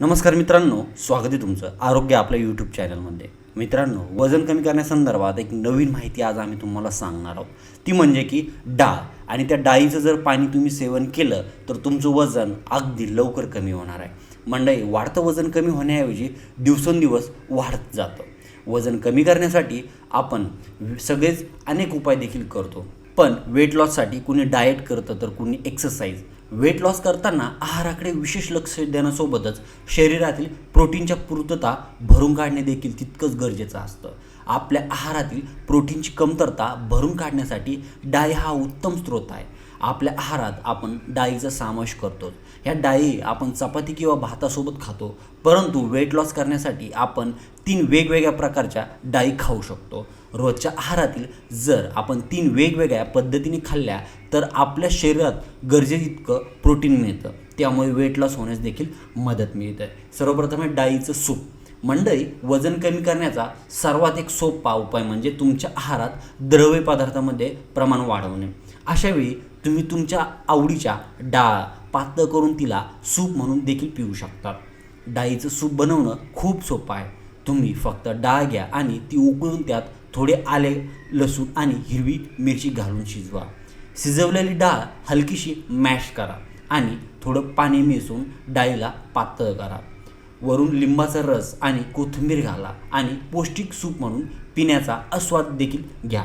नमस्कार मित्रांनो स्वागत आहे तुमचं आरोग्य आपल्या यूट्यूब चॅनलमध्ये मित्रांनो वजन कमी करण्यासंदर्भात एक नवीन माहिती आज आम्ही तुम्हाला सांगणार आहोत. ती म्हणजे की डाळ. आणि त्या डाळीचं जर पाणी तुम्ही सेवन केलं तर तुमचं वजन अगदी लवकर कमी होणार आहे. मंडळी वाढतं वजन कमी होण्याऐवजी दिवसेंदिवस वाढत जातं. वजन कमी करण्यासाठी आपण सगळेच अनेक उपाय देखील करतो. पण वेट लॉससाठी कुणी डाएट करतं तर कुणी एक्सरसाइज वेट लॉस करताना आहाराकडे विशेष लक्ष देण्यासोबतच शरीरातील प्रोटीनच्या पूर्तता भरून काढणे देखील तितकंच गरजेचं असतं. आपल्या आहारातील प्रोटीनची कमतरता भरून काढण्यासाठी डाळी हा उत्तम स्रोत आहे. आपल्या आहारात आपण डाळीचा समावेश करतो ह्या डाळी आपण चपाती किंवा भातासोबत खातो परंतु वेट लॉस करण्यासाठी आपण तीन वेगवेगळ्या प्रकारच्या डाळी खाऊ शकतो. रोजच्या आहारातील जर आपण तीन वेगवेगळ्या पद्धतीने खाल्ल्या तर आपल्या शरीरात गरजे इतकं प्रोटीन मिळतं. त्यामुळे वेट लॉस होण्यास देखील मदत मिळते. सर्वप्रथम आहे डाळीचं सूप. मंडळी वजन कमी करण्याचा सर्वात एक सोपा उपाय म्हणजे तुमच्या आहारात द्रव्य पदार्थामध्ये प्रमाण वाढवणे. अशावेळी तुम्ही तुमच्या आवडीच्या डाळ पातळ करून तिला सूप म्हणून देखील पिऊ शकता. डाळीचं सूप बनवणं खूप सोपं आहे. तुम्ही फक्त डाळ घ्या आणि ती उकळून त्यात थोडे आले लसूण आणि हिरवी मिरची घालून शिजवा. शिजवलेली डाळ हलकीशी मॅश करा आणि थोडं पाणी मिसळून डाळीला पातळ करा. वरून लिंबाचा रस आणि कोथिंबीर घाला आणि पौष्टिक सूप म्हणून पिण्याचा आस्वाद देखील घ्या.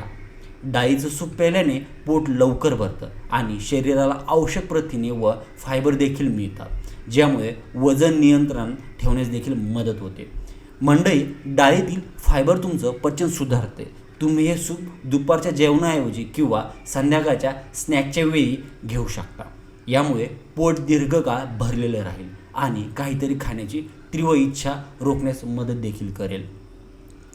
डाळीचं सूप प्यायल्याने पोट लवकर भरतं आणि शरीराला आवश्यक प्रथिने व फायबर देखील मिळतात ज्यामुळे वजन नियंत्रण ठेवण्यास देखील मदत होते. मंडई डाळीतील फायबर तुमचं पचन सुधारते. तुम्ही हे सूप दुपारच्या जेवणाऐवजी किंवा संध्याकाळच्या स्नॅकच्या वेळी घेऊ शकता. यामुळे पोट दीर्घकाळ भरलेलं राहील आणि काहीतरी खाण्याची तीव्र इच्छा रोखण्यास मदत देखील करेल.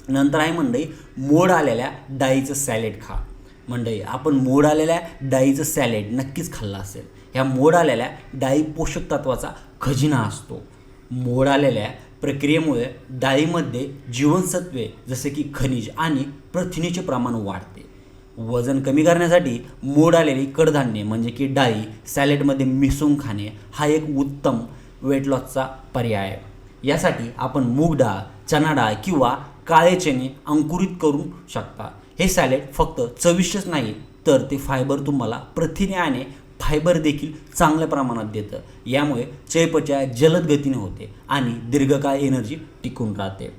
नंतर आहे मंडई मोड आलेल्या डाळीचं सॅलेड खा. मंडई आपण मोड आलेल्या डाळीचं सॅलेड नक्कीच खाल्लं असेल. ह्या मोड आलेल्या डाळी पोषक तत्वाचा खजिना असतो. मोड आलेल्या प्रक्रियेमुळे डाळीमध्ये जीवनसत्वे जसे की खनिज आणि प्रथिनेचे प्रमाण वाढते. वजन कमी करण्यासाठी मोड आलेली कडधान्ये म्हणजे की डाळी सॅलेडमध्ये मिसळून खाणे हा एक उत्तम वेट लॉसचा पर्याय आहे. यासाठी आपण मूग डाळ चणा डाळ किंवा काळे चणे अंकुरित करू शकता. हे सॅलेड फक्त चविष्टच नाही तर ते फायबर तुम्हाला प्रथिने आणि फायबर देखील चांगल्या प्रमाणात देतं. यामुळे चयपचय जलद गतीने होते आणि दीर्घकाळ एनर्जी टिकून राहते.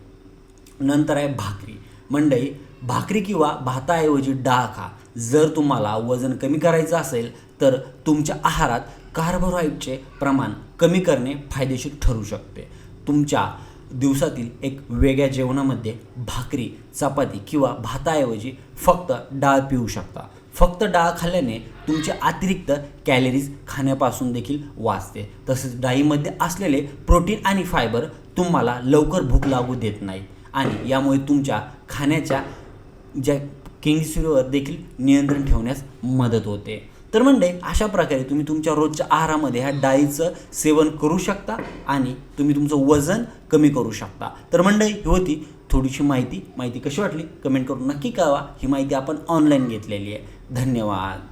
नंतर आहे भाकरी. मंडई भाकरी किंवा भाताऐवजी डाळ खा. जर तुम्हाला वजन कमी करायचं असेल तर तुमच्या आहारात कार्बोहायड्रेटचे प्रमाण कमी करणे फायदेशीर ठरू शकते. तुमच्या दिवसातील एक वेगळ्या जेवणामध्ये भाकरी चपाती किंवा भाताऐवजी फक्त डाळ पिऊ शकता. फक्त डाळ खाल्ल्याने तुमचे अतिरिक्त कॅलरीज खाण्यापासून देखील वाचते. तसेच डाळीमध्ये असलेले प्रोटीन आणि फायबर तुम्हाला लवकर भूक लागू देत नाही आणि यामुळे तुमच्या खाण्याच्या ज्या किंगसुरीवर देखील नियंत्रण ठेवण्यास मदत होते. तर म्हणजे अशा प्रकारे तुम्ही तुमच्या रोजच्या आहारामध्ये ह्या डाळीचं सेवन करू शकता आणि तुम्ही तुमचं वजन कमी करू शकता. तर मंडळी ही होती थोडीशी माहिती माहिती कशी वाटली? कमेंट करून नक्की कळवा. ही माहिती आपण ऑनलाईन घेतलेली आहे. धन्यवाद.